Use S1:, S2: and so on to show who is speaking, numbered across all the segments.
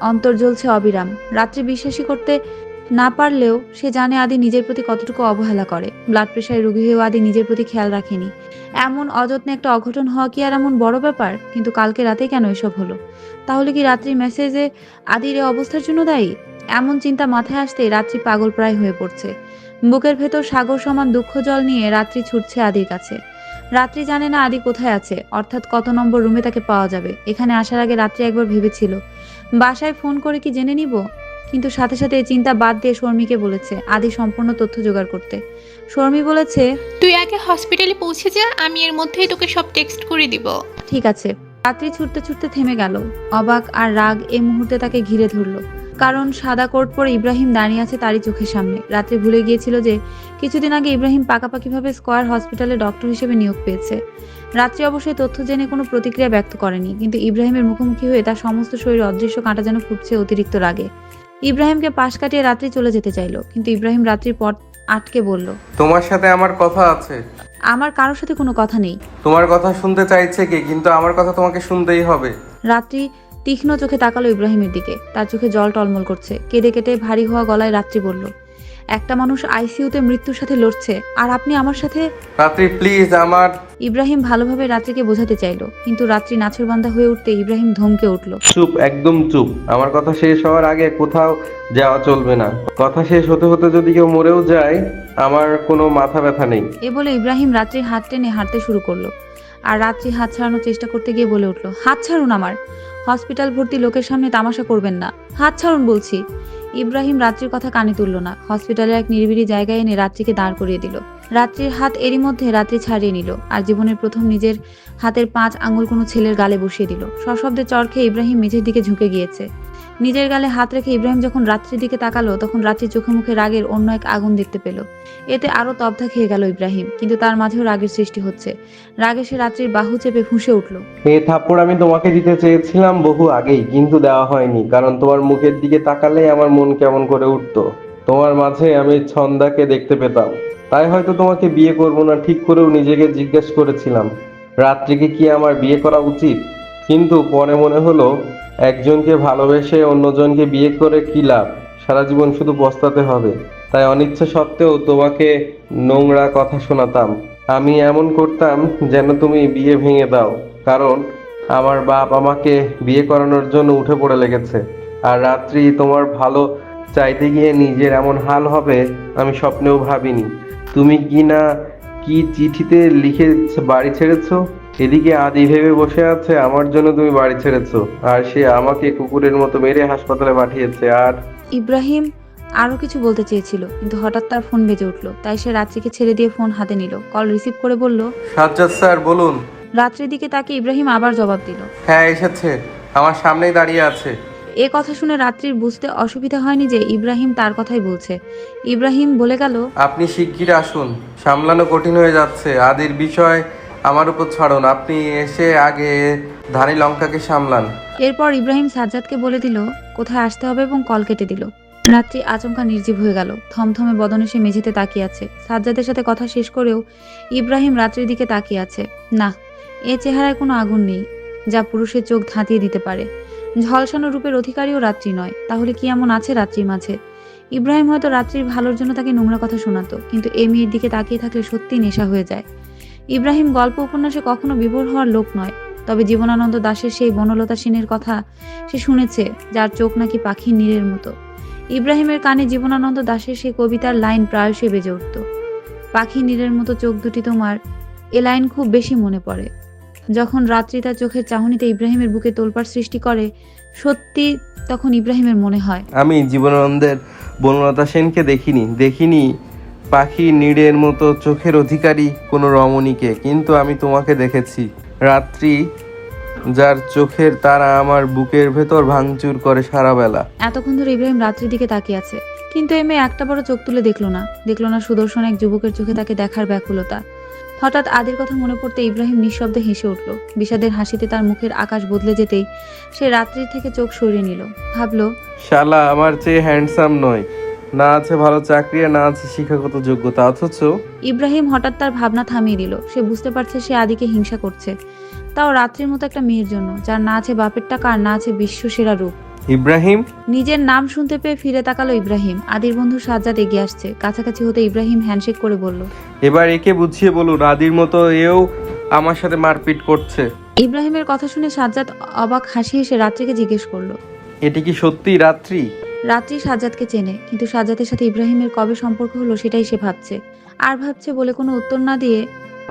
S1: অন্তর জ্বলছে অবিরাম। রাত্রি বিশ্বাসী করতে না পারলেও সে জানে আদি নিজের প্রতি কতটুকু অবহেলা করে। ব্লাড প্রেশারে রোগী হয়েও আদি নিজের প্রতি খেয়াল রাখেনি। এমন অযত্নে একটা অঘটন হওয়া কি আর এমন বড় ব্যাপার? কিন্তু কালকে রাতে কেন এসব হলো? তাহলে কি রাত্রি মেসেজে আদির এ অবস্থার জন্য দায়ী? এমন চিন্তা মাথায় আসতেই রাত্রি পাগল প্রায় হয়ে পড়ছে। বুকের ভেতর সাগর সমান দুঃখ জল নিয়ে রাত্রি ছুটছে আদির কাছে। রাত্রি জানে না আদি কোথায় আছে। অর্থাৎ কত নম্বর রুমে তাকে পাওয়া যাবে। এখানে আসার আগে রাত্রি একবার ভেবেছিল। বাসায় ফোন করে কি জেনে নিব? কিন্তু সাথে সাথে এই চিন্তা বাদ দিয়ে শর্মীকে বলেছে আদি সম্পূর্ণ তথ্য জোগাড় করতে। শর্মী বলেছে
S2: তুই আগে হসপিটালে পৌঁছে যা আমি এর মধ্যেই তোকে সব টেক্সট করে দিব।
S1: ঠিক আছে। রাত্রি ছুটতে ছুটতে থেমে গেল। অবাক আর রাগ এই মুহূর্তে তাকে ঘিরে ধরলো। কারণ সাদা কোট পরে ইব্রাহিম দাঁড়িয়ে আছে তারই চোখের সামনে। রাত্রি ভুলে গিয়েছিল যে কিছুদিন আগে ইব্রাহিম পাকাপাকিভাবে স্কয়ার হসপিটালে ডক্টর হিসেবে নিয়োগ পেয়েছে। রাত্রি অবশ্যই তথ্য জেনে কোনো প্রতিক্রিয়া ব্যক্ত করেনি কিন্তু ইব্রাহিমের মুখোমুখি হয়ে তার সমস্ত শরীর অদৃশ্য কাঁটা যেন ফুটছে অতিরিক্ত রাগে। ইব্রাহিমকে পাশ কাটিয়ে রাত্রি চলে যেতে চাইলো কিন্তু ইব্রাহিম রাত্রির পর আটকে বলল
S3: তোমার সাথে আমার কথা আছে।
S1: আমার কারোর সাথে কোনো কথা নেই।
S3: তোমার কথা শুনতে চাইছে কে কিন্তু আমার কথা তোমাকে শুনতেই হবে।
S1: রাত্রি তীক্ষ্ণ চোখে তাকালো ইব্রাহিমের দিকে। তার চোখে জল টলমল করছে। কেঁদে কেটে ভারী হওয়া গলায় রাত্রি বলল একটা মানুষ আইসিইউতে মৃত্যুর সাথে লড়ছে আর আপনি আমার সাথে
S3: রাত্রি প্লিজ আমার
S1: ইব্রাহিম ভালোভাবে রাত্রিকে বোঝাতে চাইলো কিন্তু রাত্রি নাছরবান্ধা হয়ে উঠতে ইব্রাহিম ধমকে উঠল।
S3: চুপ একদম চুপ। আমার কথা শেষ হওয়ার আগে কোথাও যাওয়া চলবে না। কথা শেষ হতে হতে যদি কেউ মরেও যায় আমার কোনো মাথা ব্যথা নেই।
S1: এ বলে ইব্রাহিম রাত্রির হাত টেনে হাঁটতে শুরু করল আর রাত্রি হাত ছাড়ানোর চেষ্টা করতে গিয়ে বলে উঠল হাত ছাড়ুন আমার। হসপিটাল ভর্তি লোকের সামনে তামাশা করবেন না। হাত ছাড়ুন বলছি। ইব্রাহিম রাত্রির কথা কানে তুলল না। হসপিটালের এক নিরিবিলি জায়গায় এনে রাত্রিকে দাঁড় করিয়ে দিল। রাত্রির হাত এরই মধ্যে রাত্রি ছাড়িয়ে নিল আর জীবনের প্রথম নিজের হাতের পাঁচ আঙুল কোনো ছেলের গালে বসিয়ে দিল। সশব্দে চর খেয়ে ইব্রাহিম মেঝের দিকে ঝুঁকে গিয়েছে। নিজের গালে হাত রেখে ইব্রাহিম যখন রাত্রির দিকে তাকালো, তখন রাত্রি চোখে মুখে রাগের অন্য এক আগুন দেখতে পেল। এতে আরও তবধা খেয়ে গেল ইব্রাহিম, কিন্তু তার মাঝেও রাগের সৃষ্টি হচ্ছে। রাগে সে রাত্রির বাহু চেপে ফুঁসে উঠল।
S3: এই থাপ্পড় আমি তোমাকে দিতে চেয়েছিলাম বহু আগেই, কিন্তু দেওয়া হয়নি, কারণ তোমার মুখের দিকে তাকালেই আমার মন কেমন করে উঠতো। তোমার মাঝে আমি ছন্দাকে দেখতে পেতাম। তাই হয়তো তোমাকে বিয়ে করব না, ঠিক করেও নিজেকে জিজ্ঞেস করেছিলাম। রাত্রিকে কি আমার বিয়ে করা উচিত? কিন্তু পরে মনে হলো একজনকে ভালোবেসে অন্যজনকে বিয়ে করে কি লাভ? সারা জীবন শুধু পস্তাতে হবে। তাই অনিচ্ছা সত্ত্বেও তোমাকে নোংরা কথা শোনাতাম। আমি এমন করতাম যেন তুমি বিয়ে ভেঙে দাও। কারণ আমার বাপ আমাকে বিয়ে করানোর জন্য উঠে পড়ে লেগেছে। আর রাত্রি তোমার ভালো চাইতে গিয়ে নিজের এমন হাল হবে আমি স্বপ্নেও ভাবিনি। তুমি কি না কি চিঠিতে লিখে বাড়ি ছেড়েছো? এদিকে আদি ভেবে বসে আছে আমার জন্য তুমি বাড়ি ছেড়েছো আর সে আমাকে কুকুরের মতো মেরে হাসপাতালে পাঠিয়েছে আর
S1: ইব্রাহিম আরও কিছু বলতে চেয়েছিল কিন্তু হঠাৎ তার ফোন বেজে উঠল। তাই সে রাত্রিকে ছেড়ে দিয়ে ফোন হাতে নিল। কল রিসিভ করে বলল
S3: সাজ্জাদ স্যার বলুন।
S1: রাত্রির দিকে তাকে ইব্রাহিম আবার জবাব দিল।
S3: হ্যাঁ এসেছে। আমার সামনেই দাঁড়িয়ে আছে।
S1: এ কথা শুনে রাত্রির বুঝতে অসুবিধা হয়নি যে ইব্রাহিম তার কথাই বলছে। ইব্রাহিম বলে গেল
S3: আপনি শিগগির আসুন। সামলানো কঠিন হয়ে যাচ্ছে। আদির বিষয় আমার উপর ছাড়ুন, আপনি এসে আগে ধানি লঙ্কাকে সামলান।
S1: এরপর ইব্রাহিম সাজ্জাদকে বলে দিল, কোথায় আসতে হবে এবং কল কেটে দিল। রাত্রি আচমকা নির্জীব হয়ে গেল। থমথমে বদনে সে মেঝেতে তাকিয়ে আছে। সাজ্জাদের সাথে কথা শেষ করেও ইব্রাহিম রাত্রির দিকে তাকিয়ে আছে। না, এ চেহারায় কোনো আগুন নেই, যা পুরুষের চোখ ধাঁতিয়ে দিতে পারে। ঝলসানো রূপের অধিকারীও রাত্রি নয়, তাহলে কি এমন আছে রাত্রির মাঝে? ইব্রাহিম হয়তো রাত্রির ভালোর জন্য তাকে নোংরা কথা শোনাতো, কিন্তু এ মেয়ের দিকে তাকিয়ে থাকলে সত্যি নেশা হয়ে যায়। ইব্রাহিম গল্প উপন্যাসে কখনো বিভোর হওয়ার লোক নয়, তবে জীবনানন্দ দাশের সেই বনলতা সেনের কথা সে শুনেছে, যার চোখ নাকি পাখির নীরের মতো। ইব্রাহিমের কানে জীবনানন্দ দাশের সেই কবিতার লাইন প্রায়শই বেজে উঠত। পাখি নীরের মতো চোখ দুটি তোমার, এ লাইন খুব বেশি মনে পড়ে। যখন রাত্রি তার চোখের চাহনিতে ইব্রাহিমের বুকে তোলপাড় সৃষ্টি করে, সত্যি তখন ইব্রাহিমের মনে হয়,
S3: আমি জীবনানন্দের বনলতা সেনকে দেখিনি দেখিনি পাখি নীড়ের মতো চোখের অধিকারী কোনো রমণীকে কিন্তু আমি তোমাকে দেখেছি। রাত্রি যার চোখের তারা আমার বুকের ভেতর ভাঙচুর করে সারা বেলা
S1: এতক্ষণ ধরে ইব্রাহিম রাত্রির দিকে তাকিয়ে আছে। কিন্তু এই মেয়ে একটা বড় চোখ তুলে দেখল না। দেখল না সুদর্শন এক যুবকের চোখে তাকে দেখার ব্যাকুলতা। হঠাৎ আদির কথা মনে পড়তে ইব্রাহিম নিঃশব্দে হেসে উঠল। বিষাদের হাসিতে তার মুখের আকাশ বদলে যেতেই সে রাত্রির থেকে চোখ সরিয়ে নিল। ভাবলো
S3: শালা আমার চেয়ে হ্যান্ডসাম নয়। না আছে ভালো চাকরি আর না আছে শিক্ষাগত যোগ্যতা অথচ
S1: ইব্রাহিম হঠাৎ তার ভাবনা থামিয়ে দিল। সে বুঝতে পারছে সে আদিকে হিংসা করছে। তাও রাত্রির মতো একটা মেয়ের জন্য যার না আছে বাপের টাকা আর না আছে বিশ্ব সেরা রূপ।
S3: ইব্রাহিম?
S1: নিজের নাম শুনতে পেয়ে ফিরে তাকালো ইব্রাহিম। আদির বন্ধু সাজ্জাদ এগিয়ে আসছে। কাছাকাছি হতে ইব্রাহিম হ্যান্ডশেক করে বলল
S3: এবার একে বুঝিয়ে বলুন আদির মতো এও আমার সাথে মারপিট করছে।
S1: ইব্রাহিমের কথা শুনে সাজ্জাদ অবাক হাসি হেসে রাত্রিকে জিজ্ঞেস করল
S3: এটি কি সত্যি রাত্রি?
S1: রাত্রি সাজ্জাদকে চেনে কিন্তু সাজ্জাদের সাথে ইব্রাহিমের কবে সম্পর্ক হলো সেটাই সে ভাবছে। আর ভাবছে বলে কোনো উত্তর না দিয়ে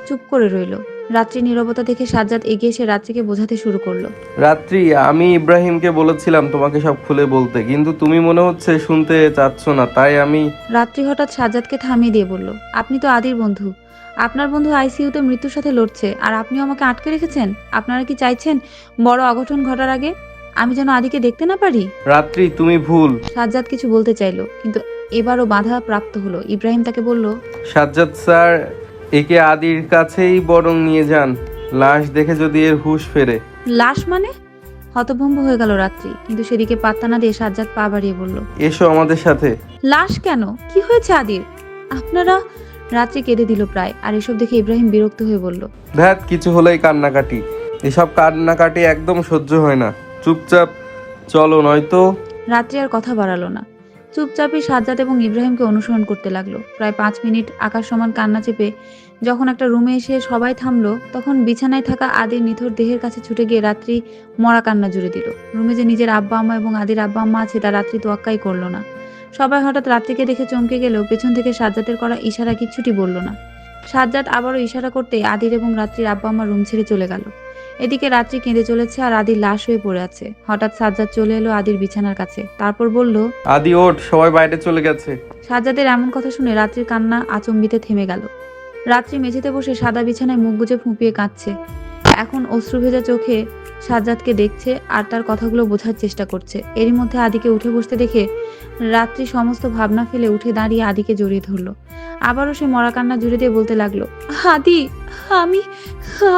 S1: চুপ করে রইল। রাত্রি নীরবতা দেখে সাজ্জাদ এগিয়ে এসে রাত্রিকে বোঝাতে শুরু করল।
S3: রাত্রি আমি ইব্রাহিমকে বলেছিলাম তোমাকে সব খুলে বলতে কিন্তু তুমি মনে হচ্ছে শুনতে চাচ্ছ না তাই আমি
S1: রাত্রি হঠাৎ সাজ্জাদকে থামিয়ে দিয়ে বলল আপনি তো আদির বন্ধু। আপনার বন্ধু আইসিইউতে মৃত্যুর সাথে লড়ছে আর আপনিও আমাকে আটকে রেখেছেন? আপনারা কি চাইছেন বড় অঘটন ঘটার আগে? আমি যেন আদিকে দেখতে না পারি?
S3: রাত্রি তুমি ভুল।
S1: সাজ্জাদ কিছু বলতে চাইলো কিন্তু এবারও বাধা প্রাপ্ত হলো। ইব্রাহিম তাকে বলল
S3: সাজ্জাদ স্যার একে আদির কাছেই বরং নিয়ে যান। লাশ দেখে যদি এর হুঁশ ফেরে।
S1: লাশ মানে? হতভম্ব হয়ে গেল রাত্রি কিন্তু সেদিকে পাত্তা না দিয়ে সাজ্জাদ পা বাড়িয়ে বলল
S3: এসো আমাদের সাথে।
S1: লাশ কেন? কি হয়েছে আদির? আপনারা? রাত্রি কেঁদে দিল প্রায় আর এসব দেখে ইব্রাহিম বিরক্ত হয়ে বলল
S3: ধ্যাত কিছু হলেই কান্নাকাটি। এসব কান্নাকাটি একদম সহ্য হয় না। চুপচাপ, চলো নয়তো।
S1: রাত্রি আর কথা বাড়ালো না। চুপচাপই সাজ্জাদ এবং ইব্রাহিমকে অনুসরণ করতে লাগল। প্রায় পাঁচ মিনিট আকাশ সমান কান্না চেপে যখন একটা রুমে এসে সবাই থামলো, তখন বিছানায় থাকা আদির নিথর দেহের কাছে ছুটে গিয়ে রাত্রি মরা কান্না জুড়ে দিল। রুমে যে নিজের আব্বা আম্মা এবং আদির আব্বা আম্মা আছে, তা রাত্রি তোয়াক্কাই করল না। সবাই হঠাৎ রাত্রিকে দেখে চমকে গেলেও পেছন থেকে সাজ্জাদের করা ইশারা কিচ্ছুটি বলল না। সাজ্জাদ আবারও ইশারা করতে আদির এবং রাত্রির আব্বা আম্মা রুম ছেড়ে চলে গেল। এদিকে রাত্রি কেঁদে চলেছে আর আদি লাশ হয়ে পড়ে আছে। হঠাৎ সাজ্জাদ চলে এলো আদির বিছানার কাছে। তারপর বলল
S3: আদি ওঠ সবাই বাইরে চলে গেছে।
S1: সাজ্জাদের এমন কথা শুনে রাত্রির কান্না আচম্বিতে থেমে গেল। রাত্রি মেঝেতে বসে সাদা বিছানায় মুখ গুজে ফুঁপিয়ে কাঁদছে। এখন অশ্রু ভেজা চোখে সাজ্জাদকে দেখছে আর তার কথাগুলো বোঝার চেষ্টা করছে। এরই মধ্যে আদিকে উঠে বসতে দেখে রাত্রি সমস্ত ভাবনা ফেলে উঠে দাঁড়িয়ে আদিকে জড়িয়ে ধরলো। আবারও সে মরা কান্না জুড়ে দিয়ে বলতে লাগল আদি আমি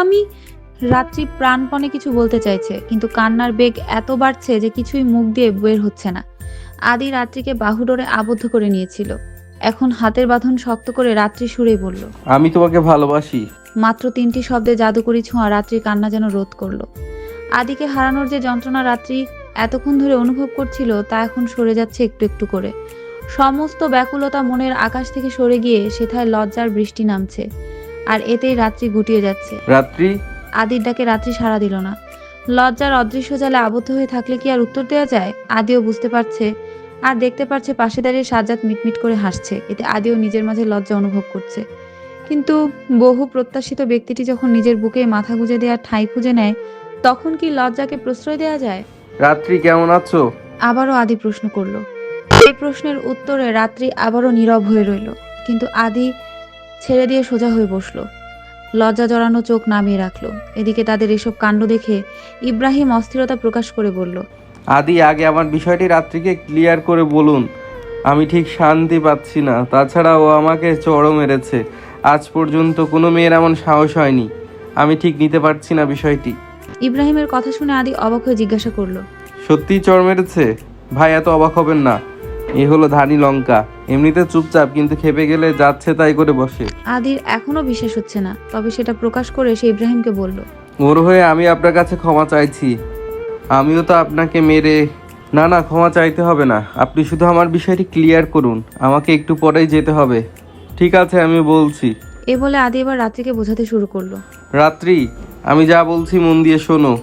S1: আমি রাত্রি প্রাণপণে কিছু বলতে চাইছে কিন্তু কান্নার বেগ এত বাড়ছে যে কিছুই মুখ দিয়ে বের হচ্ছে না। আদি রাত্রিকে বাহুডোরে আবদ্ধ করে নিয়েছিল। এখন হাতের বাঁধন শক্ত করে রাত্রি সুরেই বলল
S3: আমি তোমাকে ভালোবাসি।
S1: মাত্র তিনটি শব্দে জাদুকরি ছোঁয়া রাত্রির কান্না যেন রোধ করল। আদিকে হারানোর যে যন্ত্রণা রাত্রি এতক্ষণ ধরে অনুভব করছিল তা এখন সরে যাচ্ছে একটু একটু করে। সমস্ত ব্যাকুলতা মনের আকাশ থেকে সরে গিয়ে সেথায় লজ্জার বৃষ্টি নামছে আর এতেই রাত্রি গুটিয়ে যাচ্ছে।
S3: রাত্রি
S1: আদির ডাকে রাত্রি সাড়া দিল না। লজ্জার অদৃশ্য জালে আবদ্ধ হয়ে থাকলে কি আর উত্তর দেওয়া যায়? আদিও বুঝতে পারছে আর দেখতে পারছে পাশে দাঁড়িয়ে সাজ্জাদ মিটমিট করে হাসছে। এতে আদিও নিজের মাঝে লজ্জা অনুভব করছে। কিন্তু বহু প্রত্যাশিত ব্যক্তিটি যখন নিজের বুকে মাথা গুঁজে দেওয়ার ঠাঁই খুঁজে নেয় তখন কি লজ্জাকে প্রশ্রয় দেওয়া যায়?
S3: রাত্রি কেমন আছো?
S1: আবারও আদি প্রশ্ন করল। এই প্রশ্নের উত্তরে রাত্রি আবারও নীরব হয়ে রইল। কিন্তু আদি ছেড়ে দিয়ে সোজা হয়ে বসল। লজ্জা জড়ানো চোখ নামিয়ে রাখল। এদিকে তাদের এসব কাণ্ড দেখে ইব্রাহিম অস্থিরতা প্রকাশ করে বলল
S3: আদি আগে আমার বিষয়টি রাত্রিকে ক্লিয়ার করে বলুন। আমি ঠিক শান্তি পাচ্ছি না। তাছাড়া ও আমাকে চড়ও মেরেছে। আজ পর্যন্ত কোনো মেয়ের এমন সাহস হয়নি। আমি ঠিক নিতে পারছি না বিষয়টি।
S1: ইব্রাহিমের কথা শুনে আদি অবাক হয়ে জিজ্ঞাসা করল
S3: সত্যিই চড় মেরেছে? ভাই এত অবাক হবেন না। এ হলো ধানি লঙ্কা। এমনিতে চুপচাপ কিন্তু খেপে গেলে যাচ্ছে তাই করে বসে।
S1: আদির এখনও বিশ্বাস হচ্ছে না তবে সেটা প্রকাশ করে সে ইব্রাহিমকে বলল।
S3: ওর হয়ে আমি আপনার কাছে ক্ষমা চাইছি। আমিও তো আপনাকে মেরে না না ক্ষমা চাইতে হবে না। আপনি শুধু আমার বিষয়টি ক্লিয়ার করুন। আমাকে একটু পরেই যেতে হবে। ঠিক আছে আমি বলছি।
S1: এ বলে আদি এবার রাত্রিকে বোঝাতে শুরু করল।
S3: রাত্রি আমি যা বলছি মন দিয়ে শোনো।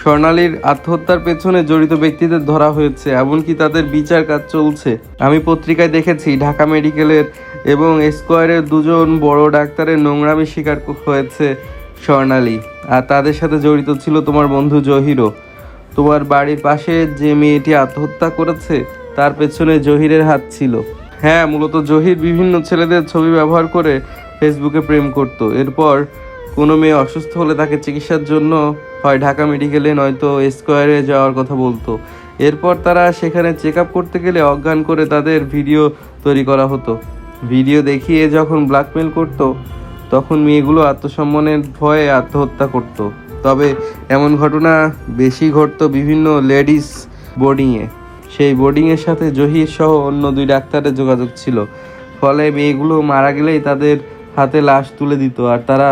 S3: স্বর্ণালীর আত্মহত্যার পেছনে জড়িত ব্যক্তিদের ধরা হয়েছে, এমনকি তাদের বিচার কাজ চলছে। আমি পত্রিকায় দেখেছি, ঢাকা মেডিকেলের এবং স্কোয়ারের দুজন বড় ডাক্তারের নোংরামি শিকার হয়েছে স্বর্ণালী, আর তাদের সাথে জড়িত ছিল তোমার বন্ধু জহিরও। তোমার বাড়ির পাশে যে মেয়েটি আত্মহত্যা করেছে, তার পেছনে জহিরের হাত ছিল। হ্যাঁ মূলত জহির বিভিন্ন ছেলেদের ছবি ব্যবহার করে ফেসবুকে প্রেম করত। এরপর কোনো মেয়ে অসুস্থ হলে তাকে চিকিৎসার জন্য হয় ঢাকা মেডিকেলে নয়তো স্কোয়ারে যাওয়ার কথা বলতো। এরপর তারা সেখানে চেক আপ করতে গেলে অজ্ঞান করে তাদের ভিডিও তৈরি করা হতো। ভিডিও দেখিয়ে যখন ব্ল্যাকমেল করতো, তখন মেয়েগুলো আত্মসম্মানের ভয়ে আত্মহত্যা করত। তবে এমন ঘটনা বেশি ঘটতো বিভিন্ন লেডিস বোর্ডিংয়ে সেই বোর্ডিংয়ের সাথে জহির সহ অন্য দুই ডাক্তারের যোগাযোগ ছিল। ফলে মেয়েগুলো মারা গেলেই তাদের হাতে লাশ তুলে দিত, আর তারা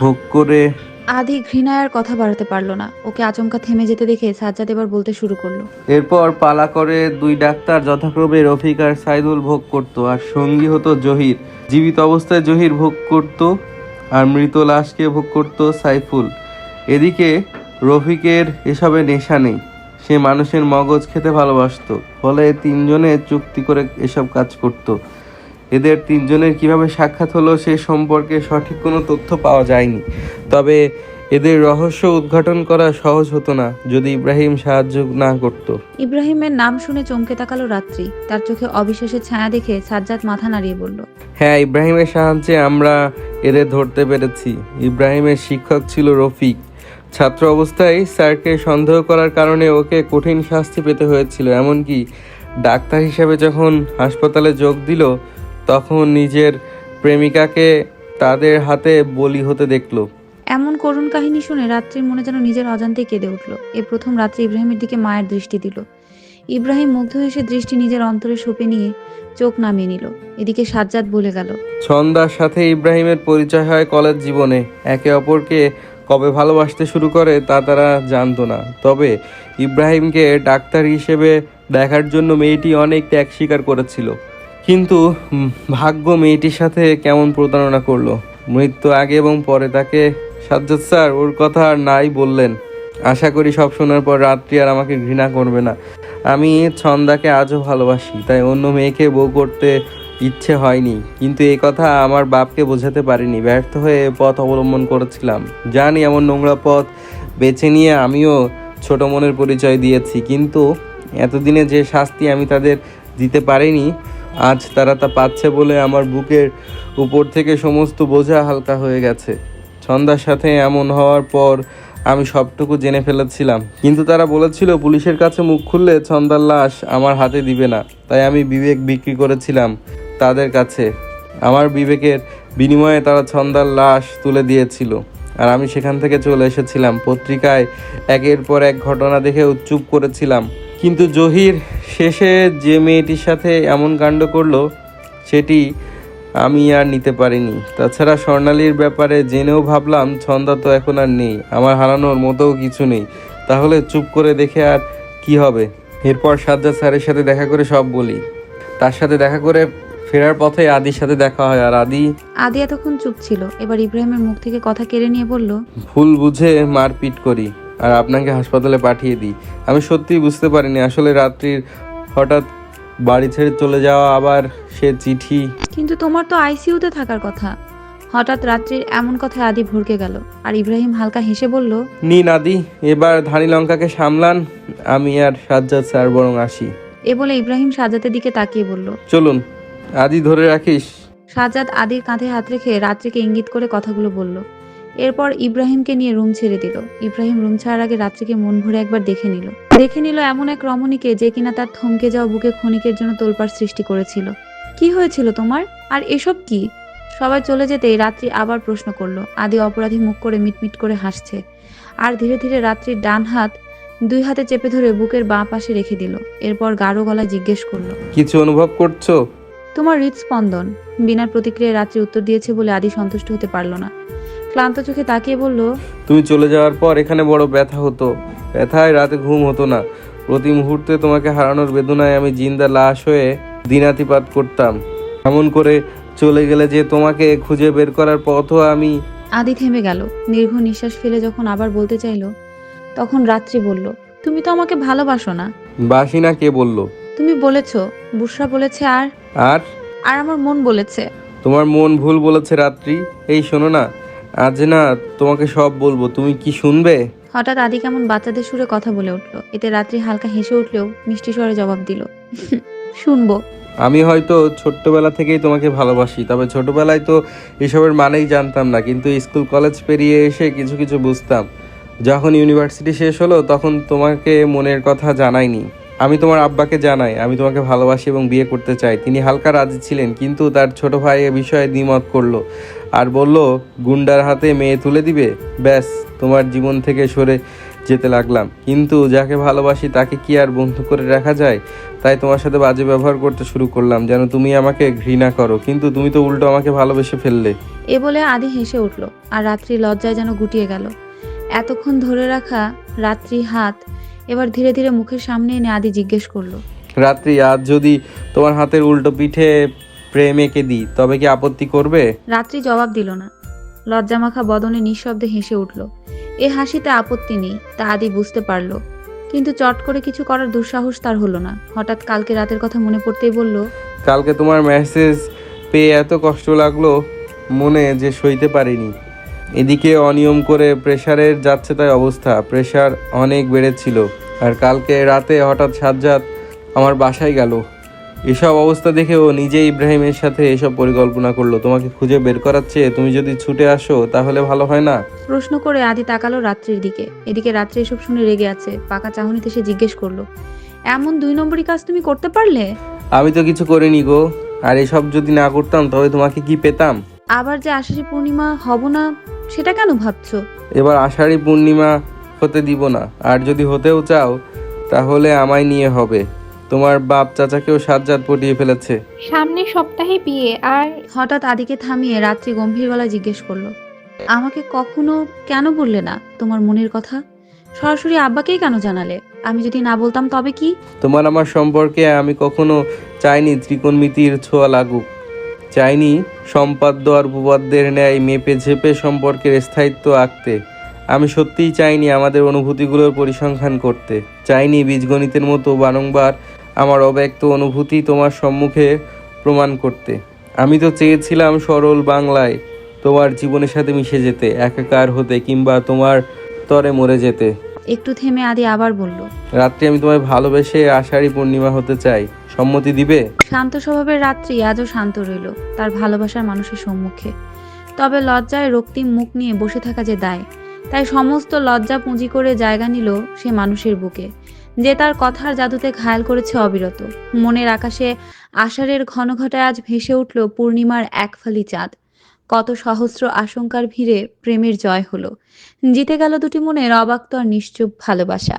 S3: ভোগ করে
S1: আদি ঘৃণায় আর কথা বাড়াতে পারল না। ওকে আচমকা থেমে যেতে দেখে সাজ্জাদ এবার বলতে শুরু করল।
S3: এরপর পালা করে দুই ডাক্তার যথাক্রমে রফিক আর সাইদুল ভোগ করত আর সঙ্গী হতো জহির। জীবিত অবস্থায় জহির ভোগ করত আর মৃত লাশকে ভোগ করত সাইফুল। এদিকে রফিকের এসবে নেশা নেই। সে মানুষের মগজ খেতে ভালোবাসতো। ফলে তিনজনে চুক্তি করে এসব কাজ করত। এদের তিনজনের কীভাবে সাক্ষাৎ হলো সে সম্পর্কে সঠিক কোনো তথ্য পাওয়া যায়নি। তবে এদের রহস্য উদ্ঘাটন করা সহজ হতো না যদি ইব্রাহিম সাহায্য না করত।
S1: ইব্রাহিমের নাম শুনে চমকে তাকালো রাত্রি। তার চোখে অবিশ্বাসের ছায়া দেখে সাজ্জাদ মাথা নাড়িয়ে বলল
S3: হ্যাঁ ইব্রাহিমের সাহায্যে আমরা এদের ধরতে পেরেছি। ইব্রাহিমের শিক্ষক ছিল রফিক। ছাত্র অবস্থায় স্যারকে সন্দেহ করার কারণে ওকে কঠিন শাস্তি পেতে হয়েছিল। এমনকি ডাক্তার হিসেবে যখন হাসপাতালে যোগ দিল তখন নিজের প্রেমিকাকে তাদের হাতে বলি হতে দেখল।
S1: এমন করুণ কাহিনী শুনে রাত্রির মনে যেন নিজের অজান্তে কেঁদে উঠল। এ প্রথম রাত্রি ইব্রাহিমের দিকে মায়ের দৃষ্টি দিল। ইব্রাহিম মুগ্ধ হয়ে সে দৃষ্টি নিজের অন্তরে সঁপে নিয়ে চোখ নামিয়ে নিল। এদিকে সাজ্জাদ বলে গেল
S3: ছন্দার সাথে ইব্রাহিমের পরিচয় হয় কলেজ জীবনে। একে অপরকে কবে ভালোবাসতে শুরু করে তা তারা জানতো না। তবে ইব্রাহিমকে ডাক্তার হিসেবে দেখার জন্য মেয়েটি অনেক ত্যাগ স্বীকার করেছিল। কিন্তু ভাগ্য মেয়েটির সাথে কেমন প্রতারণা করল? মৃত্যু আগে এবং পরে তাকে, সাজ্জাদ স্যার, ওর কথা আর নাই বললেন। আশা করি সব শোনার পর রাত্রি আর আমাকে ঘৃণা করবে না। আমি ছন্দাকে আজও ভালোবাসি, তাই অন্য মেয়েকে বউ করতে ইচ্ছে হয়নি। কিন্তু এই কথা আমার বাপকে বোঝাতে পারিনি, ব্যর্থ হয়ে পথ অবলম্বন করেছিলাম। জানি এমন নোংরা পথ বেছে নিয়ে আমিও ছোট মনের পরিচয় দিয়েছি, কিন্তু এতদিনে যে শাস্তি আমি তাদের দিতে পারিনি আজ তারা তা পাচ্ছে বলে আমার বুকের উপর থেকে সমস্ত বোঝা হালকা হয়ে গেছে। ছন্দার সাথে এমন হওয়ার পর আমি সবটুকু জেনে ফেলেছিলাম। কিন্তু তারা বলেছিল, পুলিশের কাছে মুখ খুললে ছন্দার লাশ আমার হাতে দিবে না। তাই আমি বিবেক বিক্রি করেছিলাম তাদের কাছে। আমার বিবেকের বিনিময়ে তারা ছন্দার লাশ তুলে দিয়েছিল। আর আমি সেখান থেকে চলে এসেছিলাম। পত্রিকায় একের পর এক ঘটনা দেখে চুপ করেছিলাম। কিন্তু জহির শেষে যে মেয়েটির সাথে এমন কাণ্ড করল সেটি আমি আর নিতে পারিনি। তাছাড়া স্বর্ণালীর ব্যাপারে জেনেও ভাবলাম ছন্দা তো এখন আর নেই আমার হারানোর মতোও কিছু নেই। তাহলে চুপ করে দেখে আর কি হবে? এরপর সাজ্জাদ স্যারের সাথে দেখা করে সব বলি। তার সাথে দেখা করে ফেরার পথে আদির সাথে দেখা হয় আর আদি
S1: আদি এতক্ষণ চুপ ছিল। এবার ইব্রাহিমের মুখ থেকে কথা কেড়ে নিয়ে বলল
S3: ভুল বুঝে মারপিট করি। আর আপনাকে হাসপাতালে পাঠিয়ে দিই। আমি সত্যিই বুঝতে পারিনি আসলে রাত্রির হঠাৎ বাড়ি ছেড়ে চলে যাওয়া আবার সে চিঠি।
S1: কিন্তু তোমার তো আইসিইউতে থাকার কথা। হঠাৎ রাত্রির এমন কথায় আদি ভরকে গেল। আর ইব্রাহিম হালকা হেসে বলল
S3: নিন আদি এবার ধানি লঙ্কাকে সামলান আমি আর সাজ্জাদ স্যার বরং আসি।
S1: এ বলে ইব্রাহিম সাজ্জাদের দিকে তাকিয়ে বলল
S3: চলুন আদি ধরে রাখিস।
S1: সাজ্জাদ আদির কাঁধে হাত রেখে রাত্রিকে ইঙ্গিত করে কথাগুলো বলল এরপর ইব্রাহিমকে নিয়ে রুম ছেড়ে দিল। ইব্রাহিম রুম ছাড়ার আগে রাত্রিকে মন ভরে একবার দেখে নিল। দেখে নিল এমন এক রমণীকে যে কিনা তার থমকে যাওয়া বুকে ক্ষণিকের জন্য তোলপাড় সৃষ্টি করেছিল। কি হয়েছিল তোমার? আর এসব কি? সবাই চলে যেতেই রাত্রি আবার প্রশ্ন করল। আদি অপরাধী মুখ করে মিটমিট করে হাসছে। আর ধীরে ধীরে রাত্রির ডান হাত দুই হাতে চেপে ধরে বুকের বাঁ পাশে রেখে দিল। এরপর গাঢ় গলায় জিজ্ঞেস করল
S3: কিছু অনুভব করছ?
S1: তোমার হৃদস্পন্দন। বিনা প্রতিক্রিয়ায় রাত্রি উত্তর দিয়েছে বলে আদি সন্তুষ্ট হতে পারল না। ক্লান্ত চোখে তাকিয়ে বলল
S3: তুমি চলে যাওয়ার পর এখানে বড় ব্যথা হতো। ব্যথায় রাতে ঘুম হতো না। প্রতি মুহূর্তে তোমাকে হারানোর বেদনায় আমি জিন্দা লাশ হয়ে দিনাতিপাত করতাম। এমন করে চলে গেলে যে তোমাকে খুঁজে বের করার পথও আমি
S1: আদি থেমে গেল। দীর্ঘ নিঃশ্বাস ফেলে যখন আবার বলতে চাইলো তখন রাত্রি বলল তুমি তো আমাকে ভালোবাসো না।
S3: বাসি না কে বলল?
S1: তুমি বলেছ বুসরা বলেছে আর
S3: আর?
S1: আর আমার মন বলেছে।
S3: তোমার মন ভুল বলেছে রাত্রি। এই শোনো না আজ না তোমাকে সব বলব। তুমি কি শুনবে?
S1: হঠাৎ আদি কেমন বাচ্চাদের সুরে কথা বলে উঠল। এতে রাত্রি হালকা হেসে উঠলেও মিষ্টি স্বরে জবাব দিল শুনব।
S3: আমি হয়তো ছোট্টবেলা থেকেই তোমাকে ভালোবাসি তবে ছোটবেলায় তো এসবের মানেই জানতাম না কিন্তু স্কুল কলেজ পেরিয়ে এসে কিছু কিছু বুঝতাম। যখন ইউনিভার্সিটি শেষ হলো তখন তোমাকে মনের কথা জানাইনি। আমি তোমার আব্বাকে জানাই, আমি তোমাকে ভালোবাসি এবং বিয়ে করতে চাই। তিনি হালকা রাজি ছিলেন, কিন্তু তার ছোট ভাই এ বিষয়ে দ্বিমত করল আর বলল, গুন্ডার হাতে মেয়ে তুলে দিবে? ব্যাস, তোমার জীবন থেকে সরে যেতে লাগলাম। কিন্তু যাকে ভালোবাসি তাকে কি আর বন্ধু করে রাখা যায়? তাই তোমার সাথে বাজে ব্যবহার করতে শুরু করলাম, যেন তুমি আমাকে ঘৃণা করো। কিন্তু তুমি তো উল্টো আমাকে ভালোবেসে ফেললে।
S1: এ বলে আদি হেসে উঠল, আর রাত্রি লজ্জায় যেন গুটিয়ে গেল। এতক্ষণ ধরে রাখা রাত্রি হাত এবার ধীরে ধীরে মুখের সামনে এনে আদি জিজ্ঞেস করল
S3: রাত্রি আজ যদি তোমার হাতের উল্টো পিঠে প্রেম এঁকে দিই তবে কি আপত্তি করবে?
S1: রাত্রি জবাব দিল না। লজ্জামাখা বদনে নিঃশব্দে হেসে উঠল এ হাসিতে আপত্তি নেই তা আদি বুঝতে পারল। কিন্তু চট করে কিছু করার দুঃসাহস তার হলো না। হঠাৎ কালকে রাতের কথা মনে পড়তেই বলল
S3: কালকে তোমার মেসেজ পেয়ে এত কষ্ট লাগল মনে যে সইতে পারিনি। এদিকে অনিয়ম করে প্রেশারের যাচ্ছে তাই অবস্থা। প্রেশার অনেক বেড়েছিল। আর কালকে রাতে হঠাৎ সাজ্জাদ আমার বাসায় গেল। এসব অবস্থা দেখে ও নিজে ইব্রাহিমের সাথে এসব পরিকল্পনা করল। তোমাকে খুঁজে বের করাচ্ছে তুমি যদি ছুটে আসো তাহলে ভালো হয় না?
S1: প্রশ্ন করে আদি তাকালো রাত্রির দিকে। এদিকে রাত্রি এসব শুনে রেগে আছে। পাকা চাহনিতে সে জিজ্ঞেস করল এমন দুই নম্বরই কাজ তুমি করতে পারলে?
S3: আমি তো কিছু করিনি গো। আর এসব যদি না করতাম তবে তোমাকে কি পেতাম?
S1: আবার যে আষাঢ়ি পূর্ণিমা হব না সেটা কেন ভাবছ?
S3: এবার আষাঢ়ি পূর্ণিমা হতে দিব না। আর যদি হতেও চাও তাহলে আমায় নিয়ে হবে। তোমার বাপ চাচাকেও সাজ্জাদ পটিয়ে ফেলেছে।
S2: সামনের সপ্তাহে বিয়ে আর
S1: হঠাৎ আদিকে থামিয়ে রাত্রি গম্ভীর গলায় জিজ্ঞেস করল আমাকে কখনো কেন বললে না তোমার মনের কথা? সরাসরি আব্বাকেই কেন জানালে? আমি যদি না বলতাম তবে কি?
S3: তোমার আমার সম্পর্কে আমি কখনো চাইনি ত্রিকোণমিতির ছোঁয়া লাগুক। চাইনি সম্পাদ্য আর ভূপাদ্যের ন্যায় মেপে ঝেপে সম্পর্কের স্থায়িত্ব আঁকতে। আমি সত্যিই চাইনি আমাদের অনুভূতিগুলোর পরিসংখ্যান করতে। চাইনি বীজগণিতের মতো বারংবার আমার অব্যক্ত অনুভূতি তোমার সম্মুখে প্রমাণ করতে। আমি তো চেয়েছিলাম সরল বাংলায় তোমার জীবনের সাথে মিশে যেতে একাকার হতে কিংবা তোমার তরে মরে যেতে।
S1: একটু থেমে আদি আবার বলল
S3: রাত্রি আমি তোমায় ভালোবেসে আষাঢ়ি পূর্ণিমা হতে চাই। সম্মতি দিবে?
S1: শান্ত স্বভাবের রাত্রি আজও শান্ত রইল, তার ভালোবাসার মানুষের সম্মুখে। তবে লজ্জায় রক্তিম মুখ নিয়ে বসে থাকা যে দায়, তাই সমস্ত লজ্জা পুঁজি করে জায়গা নিল সে মানুষের বুকে, যে তার কথার জাদুতে ঘায়াল করেছে অবিরত। মনের আকাশে আষাঢ়ের ঘন ঘটায় আজ ভেসে উঠল পূর্ণিমার একফালি চাঁদ। কত সহস্র আশঙ্কার ভিড়ে প্রেমের জয় হলো। জিতে গেল দুটি মনের অবাক্ত আর নিশ্চুপ ভালোবাসা।